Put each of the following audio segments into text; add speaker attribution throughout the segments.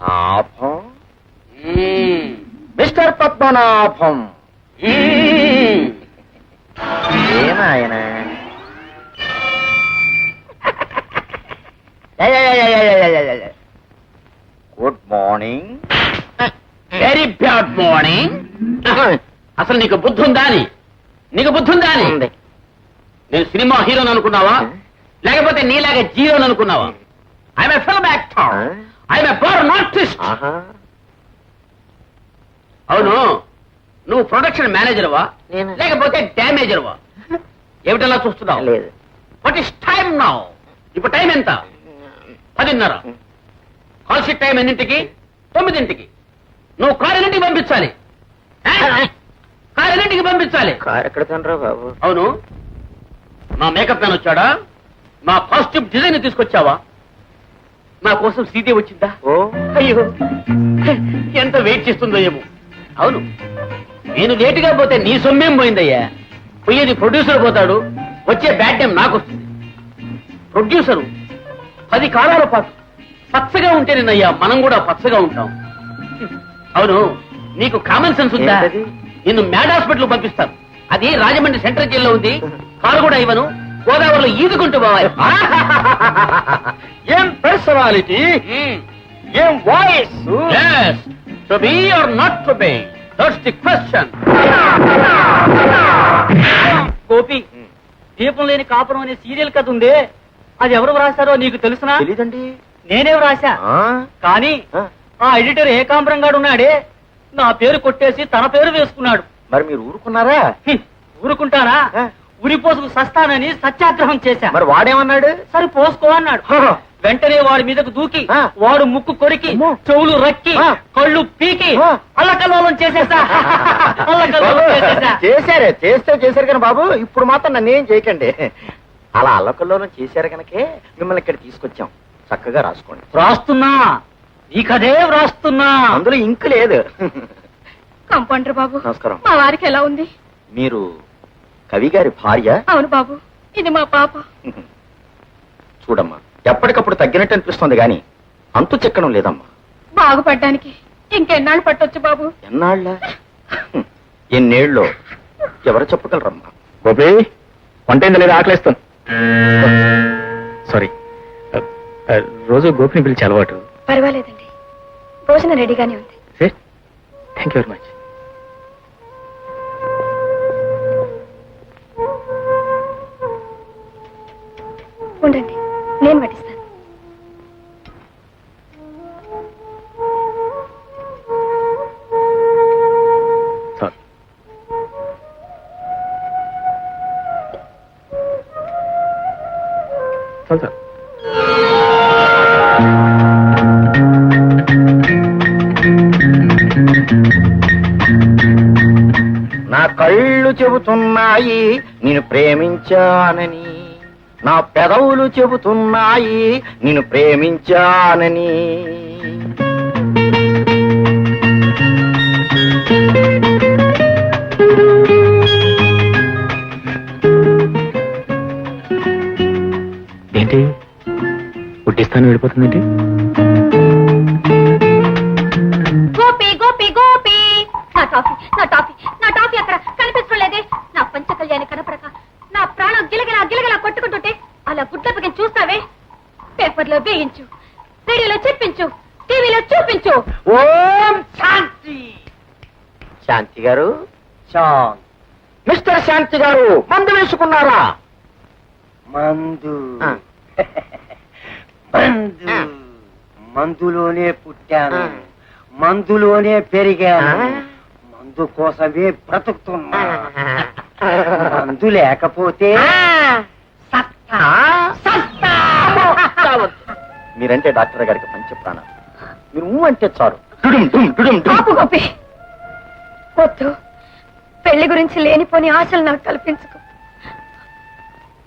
Speaker 1: ఆభం. Mister Padmanabham. ఏమాయన good morning
Speaker 2: very bad morning అసలు నీకు బుద్ధి ఉందా అని? నీకు బుద్ధి ఉందా. అని. నేను సినిమా హీరోని అనుకున్నావా? లేకపోతే నీలాగా జీరోని అనుకున్నావా? I'm a film actor I'm a born artist అవును నువ్వు ప్రొడక్షన్ మేనేజర్వా
Speaker 1: నేను.
Speaker 2: లేకపోతే డ్యామేజర్వా ఏమిటలా చూస్తున్నావు?
Speaker 1: లేదు.
Speaker 2: వాట్ ఇస్ టైం నౌ ఇప్పుడు టైం ఎంత? పదిన్నర. కాల్ షీట్ టైం ఎన్నింటికి? తొమ్మిదింటికి. నువ్వు కారు ఎన్నింటికి పంపించాలి? కారు ఎన్నింటికి పంపించాలి?
Speaker 1: కారు ఎక్కడ బాబు?
Speaker 2: అవును. మా మేకప్ మ్యాన్ వచ్చాడా? మా కాస్ట్యూమ్ డిజైన్ తీసుకొచ్చావా? నా కోసం సీతే వచ్చిందా?
Speaker 1: ఓ.
Speaker 2: అయ్యో ఎంత వెయిట్ చేస్తుందో ఏమో. అవును నేను లేటుగా పోతే నీ సొమ్మేం పోయిందయ్యా? పోయేది ప్రొడ్యూసర్ పోతాడు వచ్చే బ్యాడ్ టైం నాకు వస్తుంది. ప్రొడ్యూసరు పది కాలాల పాటు పచ్చగా ఉంటేనేనయ్యా మనం కూడా పచ్చగా ఉంటాం. అవును నీకు కామన్ సెన్స్ ఉందా? నిన్ను మ్యాడ్ హాస్పిటల్ పంపిస్తాను. అది రాజమండ్రి సెంట్రల్ జైల్లో ఉంది. కారు కూడా ఇవ్వను. గోదావరిలో ఈదుకుంటూ పోవాలి.
Speaker 1: ఏం పర్సనాలిటీ ఏం voice
Speaker 2: Yes, to be or not to be. That's the question.
Speaker 3: Gopi దీపం లేని కాపురం అనే సీరియల్ కథ ఉందే. అది ఎవరు వ్రాసారో నీకు తెలుసునా?
Speaker 1: తెలీదండి.
Speaker 3: నేనే
Speaker 1: ఆ?
Speaker 3: కానీ
Speaker 1: ఆ,
Speaker 3: ఎడిటర్ ఏకాంబరం గాడు ఉన్నాడే. నా పేరు కొట్టేసి తన పేరు వేసుకున్నాడు.
Speaker 1: మరి మీరు ఊరుకున్నారా?
Speaker 3: ఊరుకుంటానా. ఉరిపోసుకు సస్తానని సత్యాగ్రహం చేశా.
Speaker 1: మరి వాడేమన్నాడు?
Speaker 3: సరే పోసుకో అన్నాడు. వెంటనే వాడి మీదకు దూకి. వాడు ముక్కు కొరికి. చెవులు రక్కి. కళ్ళు పీకి. అల్లకల్లోలం చేసేసా. అల్లకల్లోలం చేసేసా.
Speaker 1: చేశారే చేస్తే చేశారు కానీ బాబు ఇప్పుడు మాత్రం నన్ను ఏం చేయకండి. అలా అల్లకల్లోనం చేశారు కనుకే మిమ్మల్ని ఇక్కడ తీసుకొచ్చాం. చక్కగా రాసుకోండి.
Speaker 3: వ్రాస్తున్నా ఈ కథే వ్రాస్తున్నా.
Speaker 1: అందులో ఇంకు లేదు.
Speaker 4: కంపౌండర్ బాబు
Speaker 1: నమస్కారం.
Speaker 4: మా వారికి ఎలా ఉంది?
Speaker 1: మీరు కవి గారి భార్య?
Speaker 4: అవును బాబు ఇది మా పాప.
Speaker 1: చూడమ్మా ఎప్పటికప్పుడు తగ్గినట్టు అనిపిస్తుంది గాని అంతు చెక్కడం లేదమ్మా.
Speaker 4: బాగుపడ్డానికి ఇంకెన్నాళ్ళు పట్టొచ్చు బాబు?
Speaker 1: ఎన్నాళ్ళ. ఎన్నేళ్ళు? ఎవరు చెప్పగలరమ్మా?
Speaker 5: గోపి వంట లేదా? ఆకలిస్తాను సారీ. రోజు గోపిని పిలిచి అలవాటు.
Speaker 4: పర్వాలేదండి. భోజనం రెడీగానే ఉంది.
Speaker 5: థ్యాంక్ యూ వెరీ మచ్
Speaker 4: ఉండండి. నేను పట్టిస్తాను.
Speaker 5: చాలు సార్.
Speaker 1: నా కళ్ళు చెబుతున్నాయి నేను ప్రేమించానని. నా పెదవులు చెబుతున్నాయి నేను ప్రేమించానని.
Speaker 5: ఏంటి? పుట్టిస్తాను వెళ్ళిపోతుందేంటి
Speaker 1: శాంతి గారు. మిస్టర్ శాంతి గారు మందు వేసుకున్నారా?
Speaker 6: మందు. మందు. మందులోనే పుట్టాను. మందులోనే పెరిగాను. మందు కోసమే బ్రతుకుతున్నా. మందు లేకపోతే
Speaker 1: మీరంటే డాక్టర్ గారికి పంచ ప్రాణాలు. మీరు ఊ అంటే చాలు. డుడుం డుడుం డుం.
Speaker 4: ఆపు గోపి. వద్దు. పెళ్ళి గురించి లేనిపోని ఆశలు నాకు కల్పించుకో.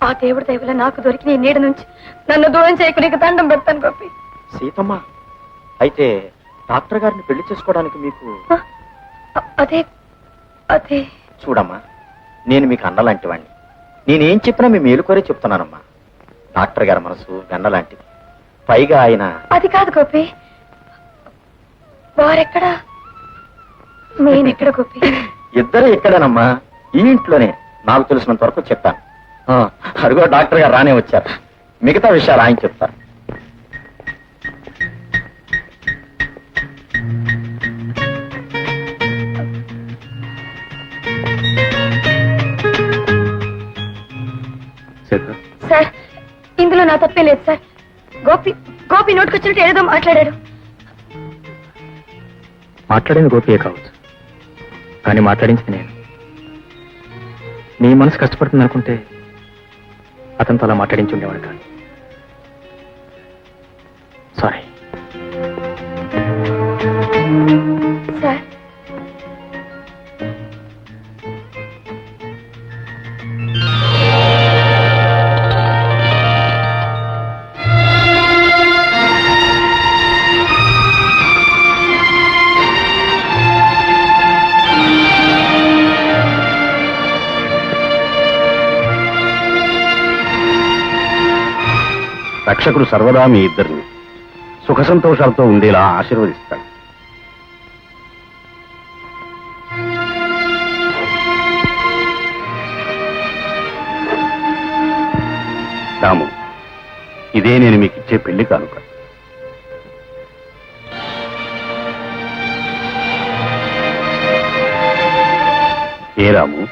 Speaker 4: ఆ దేవుడి దయవల్ల నాకు దొరికిన ఈ నీడ నుంచి నన్ను దూరం చేయకు నీకు దండం పెడతాను గోపి.
Speaker 1: సీతమ్మ అయితే డాక్టర్ గారిని పెళ్ళి చేసుకోవడానికి మీకు
Speaker 4: అదే అదే.
Speaker 1: చూడమ్మా నేను మీకు అన్నలాంటి వాణ్ణి. నేనేం చెప్పినా మీ మేలుకోరే చెప్తున్నానమ్మా. డాక్టర్ గారి మనసు వెన్నలాంటిది. పైగా ఆయన
Speaker 4: అది కాదు గోపి. వారెక్కడా? గోపి.
Speaker 1: ఇద్దరు ఇక్కడేనమ్మా. ఈ ఇంట్లోనే. నాకు తెలిసినంత వరకు చెప్పాను. ఆ, అదిగో డాక్టర్ గారు రానే వచ్చారు. మిగతా విషయాలు ఆయన చెప్తారు.
Speaker 4: సార్ ఇందులో నా తప్పే లేదు సార్. గోపి గోపి నోటుకొచ్చినట్టు ఏదో మాట్లాడాడు.
Speaker 5: మాట్లాడింది గోపియే కావచ్చు. కానీ మాట్లాడించింది నేను. నీ మనసు కష్టపడుతుంది అనుకుంటే అతనితో అలా మాట్లాడించి ఉండేవాడు కాదు. సారీ
Speaker 4: సార్
Speaker 7: రక్షకుడు సర్వదా మీ ఇద్దరిని సుఖ సంతోషాలతో ఉండేలా ఆశీర్వదిస్తాడు. రాము ఇదే నేను మీకు ఇచ్చే పెళ్ళి కానుక. ఏ రాము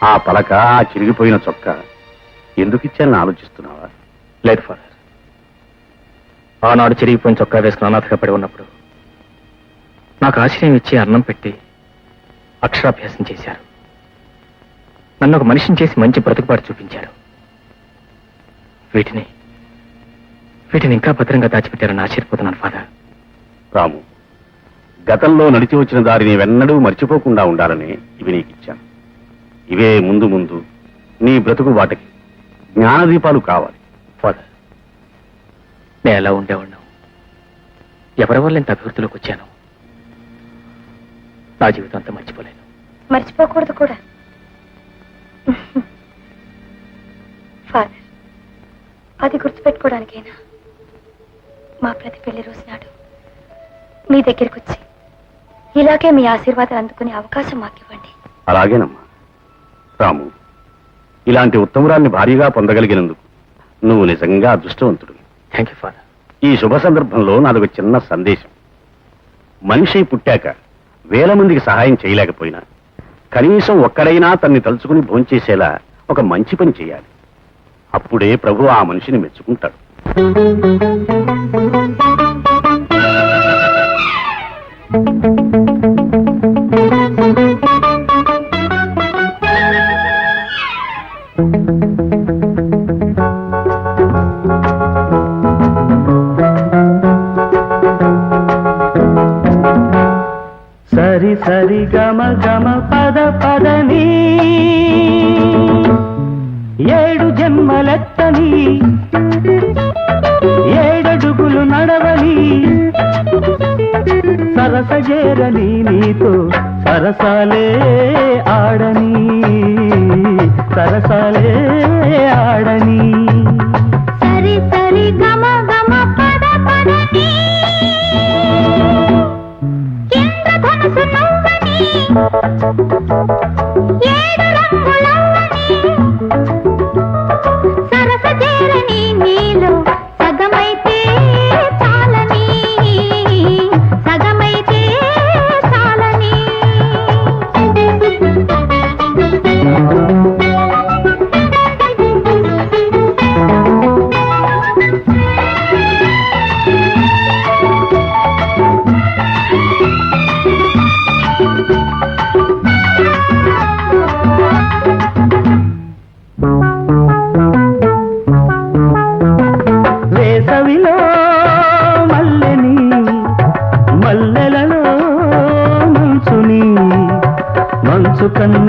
Speaker 7: ఆ పలక ఆ చిరిగిపోయిన చొక్క ఎందుకు ఇచ్చానని ఆలోచిస్తున్నావు?
Speaker 5: లేదు ఫాదర్. ఆనాడు చిరిగిపోయిన చొక్కా వేసుకుని అనాథగా పడి ఉన్నప్పుడు నాకు ఆశ్రయం ఇచ్చి అన్నం పెట్టి అక్షరాభ్యాసం చేశారు. నన్ను ఒక మనిషిని చేసి మంచి బ్రతుకుబాటు చూపించారు. వీటిని వీటిని ఇంకా భద్రంగా దాచిపెట్టారని ఆశ్చర్యపోతున్నాను ఫాదర్.
Speaker 7: రాము గతంలో నడిచి వచ్చిన దారిని వెన్నడూ మర్చిపోకుండా ఉండాలని ఇవి నీకు ఇచ్చాను ఇవే ముందు ముందు నీ బ్రతుకు వాటికి. జ్ఞానదీపాలు కావాలి.
Speaker 5: ఫాదర్ నేను ఎలా ఉండేవాడిను. ఎవరి వల్ల ఇంత అభివృద్ధిలోకి వచ్చాను నా జీవితం అంతా మర్చిపోలేను.
Speaker 4: మర్చిపోకూడదు కూడా. ఫాదర్ అది గుర్తుపెట్టుకోవడానికైనా మా ప్రతి పెళ్ళి రోజు నాడు మీ దగ్గరికి వచ్చి ఇలాగే మీ ఆశీర్వాదాలు అందుకునే అవకాశం మాకు ఇవ్వండి
Speaker 7: అలాగేనమ్మా. రాము ఇలాంటి ఉత్తమురాల్ని భారీగా పొందగలిగినందుకు నువ్వు నిజంగా అదృష్టవంతుడు.
Speaker 5: థ్యాంక్ యూ ఫాదర్
Speaker 7: ఈ శుభ సందర్భంలో నాదొక చిన్న సందేశం. మనిషి పుట్టాక వేల మందికి సహాయం చేయలేకపోయినా కనీసం ఒక్కడైనా తన్ని తలుచుకుని భోంచేసేలా ఒక మంచి పని చేయాలి. అప్పుడే ప్రభు ఆ మనిషిని మెచ్చుకుంటాడు.
Speaker 6: సరి సరి గమ గమ పద పదని ఏడు జన్మలెత్తని ఏడడుగులు నడవని సరసజేరని నీతో సరసాలే ఆడని సరసాలే ఆడని
Speaker 4: ఏడు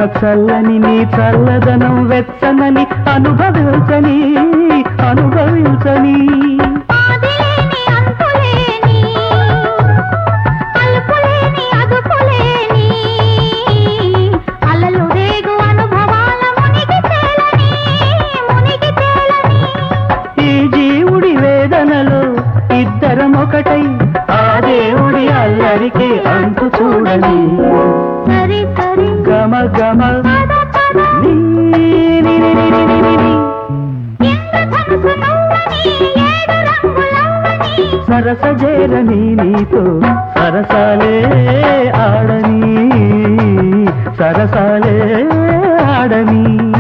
Speaker 6: చల్లని నీ చల్లదనం వెచ్చనని అనుభవించని అనుభవించని. సరసజేరని నీతో సరసాలే ఆడని. సరసాలే ఆడని.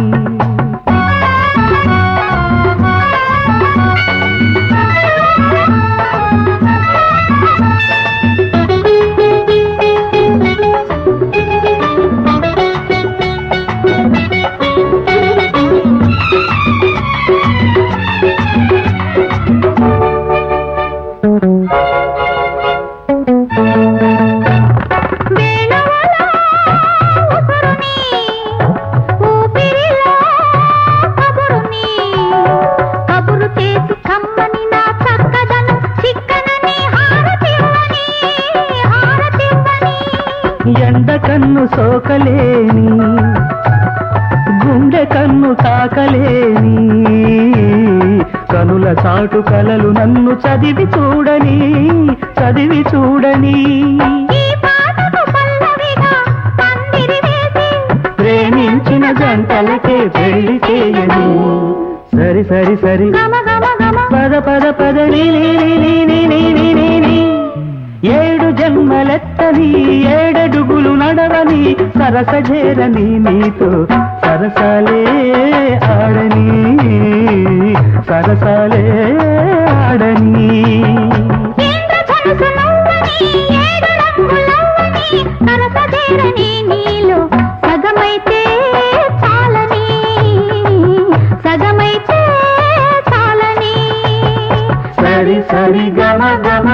Speaker 6: కన్ను సోకలేని గుండె కన్ను తాకలేని కనుల చాటు కలలు నన్ను చదివి చూడని చదివి చూడని. ప్రేమించిన జంటలకే పెళ్ళి చేయను. సరి సరి సరి. పద పద పద నీ నీ నీ నీ నీ నీ నీ. ఏడు జన్మలెత్తని ఏడడుగులు నడవని సరసజేరని నీతో సరసాలే ఆడని సరసాలే ఆడని.
Speaker 4: నీలో సగమైతే చాలని సగమైతే చాలని.
Speaker 6: సరి సరి గమ గమ